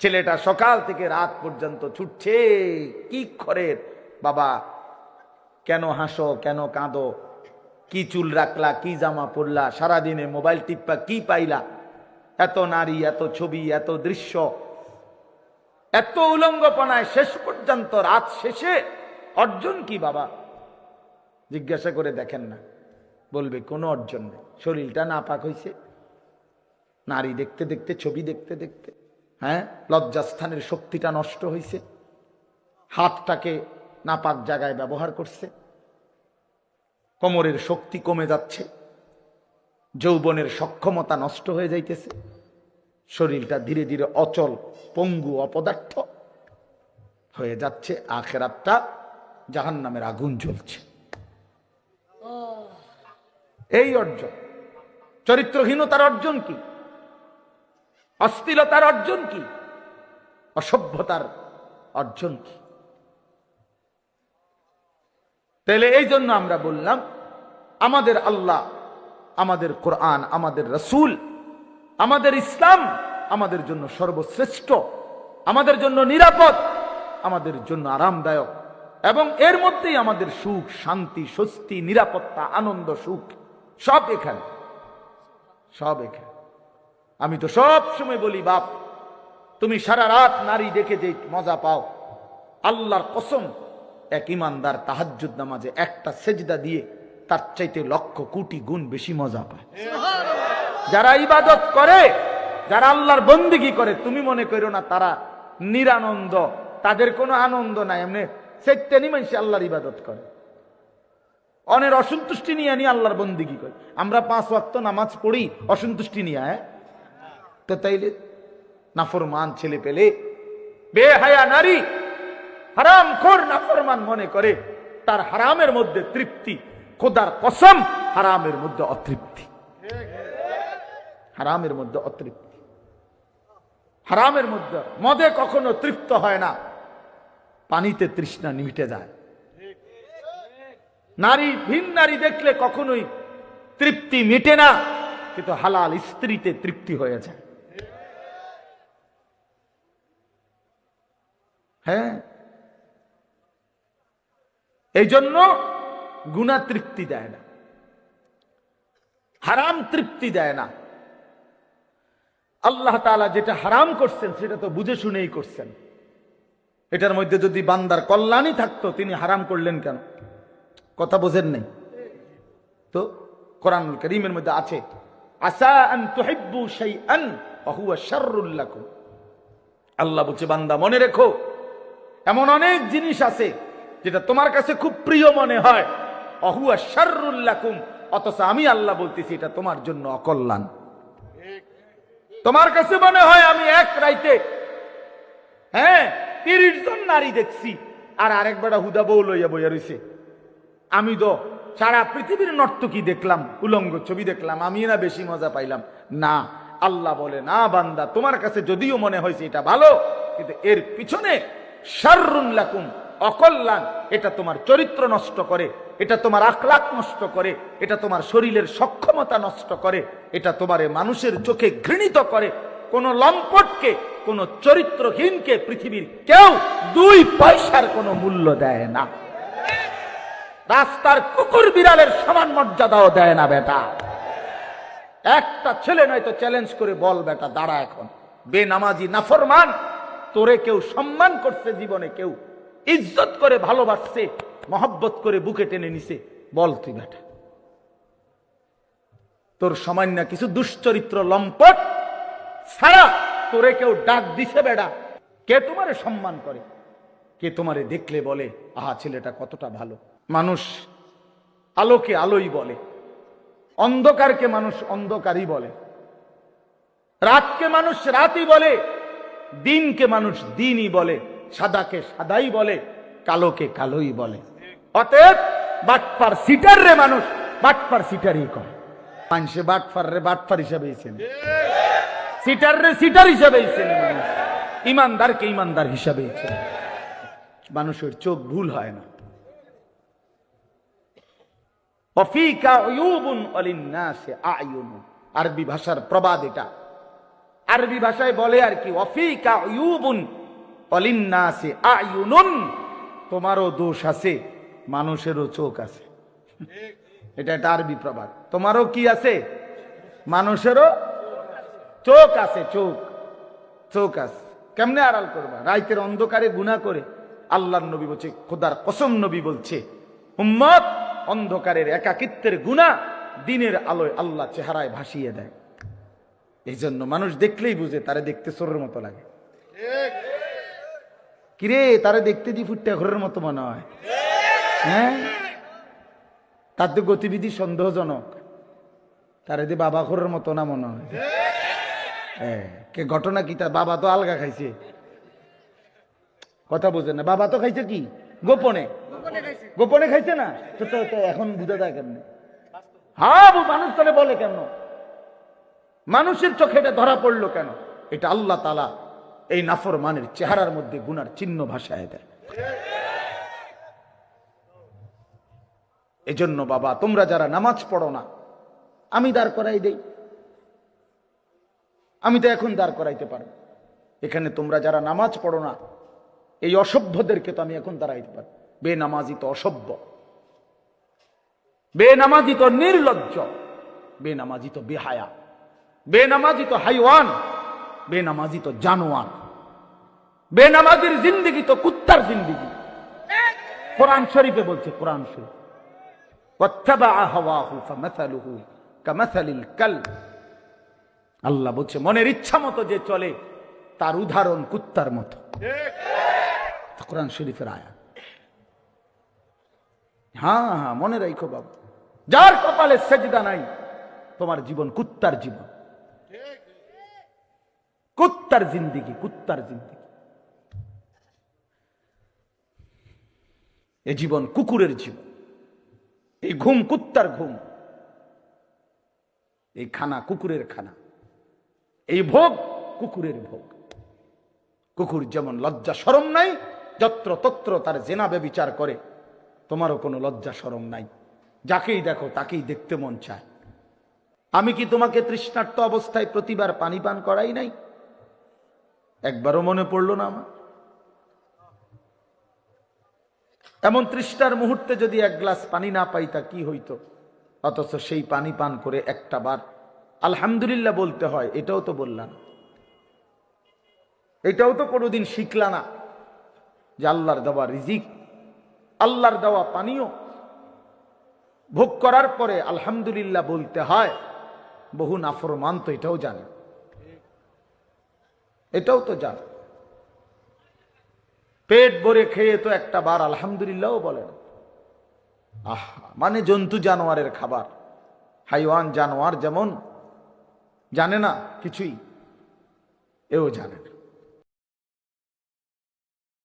ছেলেটা সকাল থেকে রাত পর্যন্ত ছুটছে। কি খরের বাবা, কেন হাসো, কেন কাঁদো? কি চুল রাখলা, কি জামা পরলা? সারাদিনে মোবাইল টিপ্পা কি পাইলা? এত নারী, এত ছবি, এত দৃশ্য। এত উলঙ্গপনায় শেষ পর্যন্ত রাত শেষে অর্জন কি বাবা? জিজ্ঞাসা করে দেখেন না। বলবে, কোনো অর্জন নেই। শরীরটা নাপাক হয়েছে নারী দেখতে দেখতে, ছবি দেখতে দেখতে। হ্যাঁ? লজ্জাস্থানের শক্তিটা নষ্ট হয়েছে হাতটাকে নাপাক জায়গায় ব্যবহার করছে। কোমরের শক্তি কমে যাচ্ছে। যৌবনের সক্ষমতা নষ্ট হয়ে যাইতেছে। শরীরটা ধীরে ধীরে অচল পঙ্গু অপদার্থ হয়ে যাচ্ছে। আখেরাতটা জাহান নামের আগুন জ্বলছে। এই অর্জন চরিত্রহীনতার অর্জন কি? অস্থিরতার অর্জন কি? অসভ্যতার অর্জন কি? তাহলে এই জন্য আমরা বললাম, আমাদের আল্লাহ, আমাদের কোরআন, আমাদের রসুল, আমাদের ইসলাম আমাদের জন্য সর্বশ্রেষ্ঠ, আমাদের জন্য নিরাপদ, আমাদের জন্য আরামদায়ক এবং এর মধ্যেই আমাদের সুখ, শান্তি, স্বস্তি, নিরাপত্তা, আনন্দ, সুখ, সব এখানে সব এখানে। আমি তো সব সময় বলি বাপ তুমি সারা রাত নারী দেখে যে মজা পাও আল্লাহর কসম এক ইমানদার তাহাজ্জুদ নামাজে একটা সেজদা দিয়ে তার চাইতে লক্ষ কোটি গুণ বেশি মজা পায়। যারা ইবাদত করে যারা আল্লাহর বন্দিগি করে তুমি মনে করো না তারা নিরানন্দ তাদের কোনো আনন্দ নাই এমনি সেটানি মানুষ আল্লাহর ইবাদত করে। অনের অসন্তুষ্টি নিয়ে আনি আল্লাহর বন্দিগি করে। আমরা পাঁচ ওয়াক্ত নামাজ পড়ি অসন্তুষ্টি নিয়ে হ্যাঁ? তো তাইলে নাফরমান ছেলে পেলে বেহায়া নারী হারাম খোর নাফরমান মনে করে, তার হারামের মধ্যে তৃপ্তি, খোদার কসম, হারামের মধ্যে অতৃপ্তি। হারামের মধ্যে অতৃপ্তি। হারামের মধ্যে মদে কখনো তৃপ্ত হয় না, পানিতে তৃষ্ণা নিমিটে যায়। নারী, ভিন নারী দেখলে কখনোই তৃপ্তি মিটে না, কিন্তু হালাল স্ত্রীতে তৃপ্তি হয়ে যায়। হ্যাঁ? এই জন্য গুণা তৃপ্তি দেয় না। হারাম তৃপ্তি দেয় না। আল্লাহ তাআলা যেটা হারাম করছেন, সেটা তো বুঝে শুনেই করছেন। এটার মধ্যে যদি বান্দার কল্যাণই থাকতো, তিনি হারাম করলেন কেন? কথা বোঝেন নাই? তো কোরআন করিমের মধ্যে আছে, আসা আল্লাহ বলছে, বান্দা, মনে রেখো এমন অনেক জিনিস আছে যেটা তোমার কাছে খুব প্রিয় মনে হয়। অহুয়া শাররুল লাকুম, অথচ আমি আল্লাহ বলতেছি এটা তোমার জন্য অকল্যাণ। তোমার কাছে মনে হয় আমি এক রাইতে হ্যাঁ তিরিশ জন নারী দেখছি, আর আরেক বেটা হুদা বউ লইয়া বইয়া রইছে। আমি তো সারা পৃথিবীর নর্তকী দেখলাম, উলঙ্গ ছবি দেখলাম, আমি না বেশি মজা পাইলাম। না, আল্লাহ বলে, না বান্দা, তোমার কাছে যদিও মনে হয়েছে এটা ভালো, কিন্তু এর পিছনে শাররুন লাকুম, অকল্যাণ। এটা তোমার চরিত্র নষ্ট করে, এটা তোমার আখলাক নষ্ট করে, এটা তোমার শরীরের সক্ষমতা নষ্ট করে, এটা তোমার মানুষের চোখে ঘৃণিত করে। কোন লম্পটকে, কোন চরিত্রহীনকে পৃথিবীর কেউ দুই পয়সার কোনো মূল্য দেয় না। রাস্তার কুকুর বিড়ালের সমান মর্যাদাও দেয় না বেটা। একটা ছেলে নয়তো চ্যালেঞ্জ করে বল বেটা, দাঁড়া এখন। বেনামাজি, নাফরমান তোরে কেউ সম্মান করছে জীবনে, কেউ ইজ্জত করে ভালোবাসছে, মহব্বত করে বুকে টেনে নিছে। বল তুই বেটা। তোর সামান্য কিছু দুশ্চরিত্র লম্পট ছাড়া তোরে কেউ ডাক দিছে বেড়া। কে তোমারে সম্মান করে? কে তোমারে দেখলে বলে, আহা, ছেলেটা কতটা ভালো। মানুষ আলোকে আলোই বলে, অন্ধকারকে মানুষ অন্ধকারই বলে। রাতকে মানুষ রাতই বলে দিনকে মানুষ দিনই বলে, সাদাকে সাদাই বলে, কালোকে কালোই বলে। অতএব বাটপার সিটার রে মানুষ, বাটপার সিটারই করে। মানুষে বাটপার রে বাটপার হিসাবেই চেনে। সিটার রে সিটার হিসাবেই চেনে মানুষ। ইমানদারকে ইমানদার হিসাবেই চেনে। মানুষের চোখ ভুল হয় না। আরবি ভাষার প্রবাদ এটা। আরবি ভাষায় বলে আর কি তোমারও দোষ আছে, মানুষেরও চোখ আছে। এটা একটা আরবি প্রবাদ। তোমারও কি আছে? মানুষেরও চোখ আছে, চোখ চোখ আছে। কেমনে আড়াল করবা? রাইতের অন্ধকারে গুণা করে আল্লাহর নবী বলছে, খোদার কসম নবী বলছে, উম্মত অন্ধকারের একাকিত্বের গুণা দিনের আলোয় আল্লাহ চেহারায় ভাসিয়ে দেয়। এই জন্য মানুষ দেখলেই বুঝে তারে দেখতে চোরের মতো লাগে। কিরে তারে দেখতে দি ফুটটা ঘরের মতো মনে হয়। হ্যাঁ? তার তো গতিবিধি সন্দেহজনক। তারে দি বাবা ঘরের মতো না মনে হয়। হ্যাঁ, কে ঘটনা কি তার বাবা তো আলগা খাইছে। কথা বোঝে না। বাবা তো খাইছে কি? গোপনে। গোপনে খাইছে। না? তো তো তো এখন বুঝা যায় কেমনে? হ্যাঁ বু- মানুষ তাহলে বলে কেন মানুষের চোখে এটা ধরা পড়ল কেন? এটা আল্লাহ তালা এই নাফর মানের চেহারার মধ্যে গুনার চিহ্ন ভাষায় দেয়। এজন্য বাবা, তোমরা যারা নামাজ পড়ো না, আমি দাঁড় করাই দেই। আমি তো এখন দাঁড় করাইতে পারব। এখানে তোমরা যারা নামাজ পড়ো না, এই অসভ্যদেরকে তো আমি এখন দাঁড়াইতে পারব। বেনামাজি তো অসভ্য। বেনামাজি তো নির্লজ্জ। বেনামাজি তো বেহায়া। বেনামাজি তো হাইওয়ান বেনামাজি তো জানোয়ান বেনামাজির জিন্দিগি তো কুত্তার জিন্দিগি। কোরআন শরীফে বলছে, কোরআন শরীফ আল্লাহ বলছে, মনের ইচ্ছা মতো যে চলে, তার উদাহরণ কুত্তার মতো। কোরআন শরীফের আয়া হ্যাঁ হ্যাঁ মনে রাখো বাবু। যার কপালে সেজদা নাই, তোমার জীবন কুত্তার জীবন। কুত্তার জিন্দিগি কুত্তার জিন্দিগি। এ জীবন কুকুরের জীবন। এই ঘুম কুত্তার ঘুম। এই খানা কুকুরের খানা। এই ভোগ কুকুরের ভোগ। কুকুর যেমন লজ্জা সরম নাই, যত্র তত্র তার জেনাবে বিচার করে, তোমারও কোনো লজ্জা সরম নাই। যাকেই দেখো, তাকেই দেখতে মন চায়। আমি কি তোমাকে তৃষ্ণার্ত অবস্থায় প্রতিবার পানি পান করাই নাই? একবারও মনে পড়ল না আমার। এমন তৃষ্ণার মুহূর্তে যদি এক গ্লাস পানি না পাই তা কি হইতো? অথচ সেই পানি পান করে একটা বার আলহামদুলিল্লাহ বলতে হয়, এটাও তো বললাম। এটাও তো কোনোদিন শিখলা না যে আল্লাহর দেওয়া রিজিক, আল্লাহর দেওয়া পানীয় ভোগ করার পরে আলহামদুলিল্লাহ বলতে হয়, বহু নাফরমান তো এটাও জানে। এটাও তো জানে। পেট ভরে খেয়ে তো একটা বার আলহামদুলিল্লাহও বলে না। আহ মানে জন্তু জানোয়ারের খাবার। হাইওয়ান জানোয়ার যেমন, জানে না কিছুই, এও জানে না।